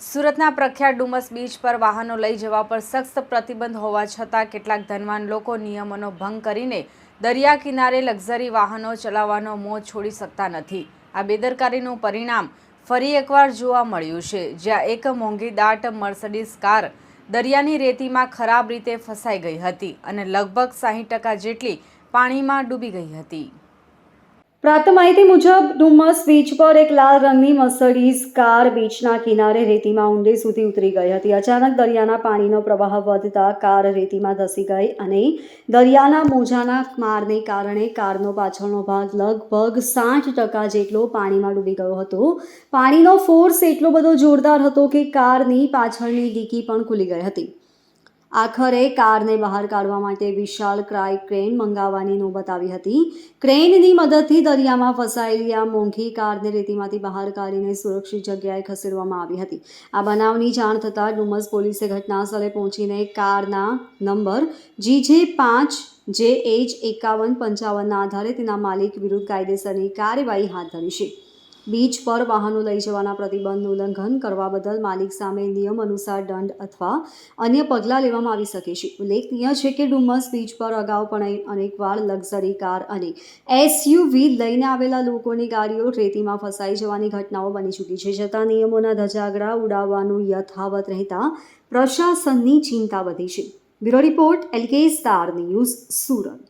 સુરતના પ્રખ્યાત ડુમસ બીચ પર વાહનો લઈ જવા પર સખ્ત પ્રતિબંધ હોવા છતાં કેટલાક ધનવાન લોકો નિયમોનો ભંગ કરીને દરિયા કિનારે લક્ઝરી વાહનો ચલાવવાનો મોં છોડી શકતા નથી. આ બેદરકારીનું પરિણામ ફરી એકવાર જોવા મળ્યું છે, જ્યાં એક મોંઘી દાટ મર્સડીઝ કાર દરિયાની રેતીમાં ખરાબ રીતે ફસાઈ ગઈ હતી અને લગભગ સાહીઠ ટકા જેટલી પાણીમાં ડૂબી ગઈ હતી. પ્રાપ્ત માહિતી મુજબ, ડુમસ બીચ પર એક લાલ રંગની મર્સડીઝ કાર બીચના કિનારે રેતીમાં ઊંડે સુધી ઉતરી ગઈ હતી. અચાનક દરિયાના પાણીનો પ્રવાહ વધતા કાર રેતીમાં ધસી ગઈ અને દરિયાના મોજાના મારને કારણે કારનો પાછળનો ભાગ લગભગ સાઠ ટકા જેટલો પાણીમાં ડૂબી ગયો હતો. પાણીનો ફોર્સ એટલો બધો જોરદાર હતો કે કારની પાછળની ડીકી પણ ખુલી ગઈ હતી. આખરે કારને બહાર કાઢવા માટે વિશાળ ક્રાય ક્રેન મંગાવવાની નોબત આવી હતી. ક્રેનની મદદથી દરિયામાં ફસાયેલી આ મોંઘી કારને રેતીમાંથી બહાર કાઢીને સુરક્ષિત જગ્યાએ ખસેડવામાં આવી હતી. આ બનાવની જાણ થતાં ડુમસ પોલીસે ઘટના સ્થળે પહોંચીને કારના નંબર જીજે પાંચ જે એચ એકાવન પંચાવનના આધારે તેના માલિક વિરુદ્ધ કાયદેસરની કાર્યવાહી હાથ ધરી છે. બીચ પર વાહનો લઈ જવાના પ્રતિબંધનું ઉલ્લંઘન કરવા બદલ માલિક સામે નિયમ અનુસાર દંડ અથવા અન્ય પગલાં લેવામાં આવી શકે છે. ઉલ્લેખનીય છે કે ડુમસ બીચ પર અગાઉ પણ અનેકવાર લક્ઝરી કાર અને એસયુવી લઈને આવેલા લોકોની ગાડીઓ રેતીમાં ફસાઈ જવાની ઘટનાઓ બની ચૂકી છે. છતાં નિયમોના ધજાગરા ઉડાવવાનું યથાવત રહેતા પ્રશાસનની ચિંતા વધી છે. Bureau report, LK star news Surat.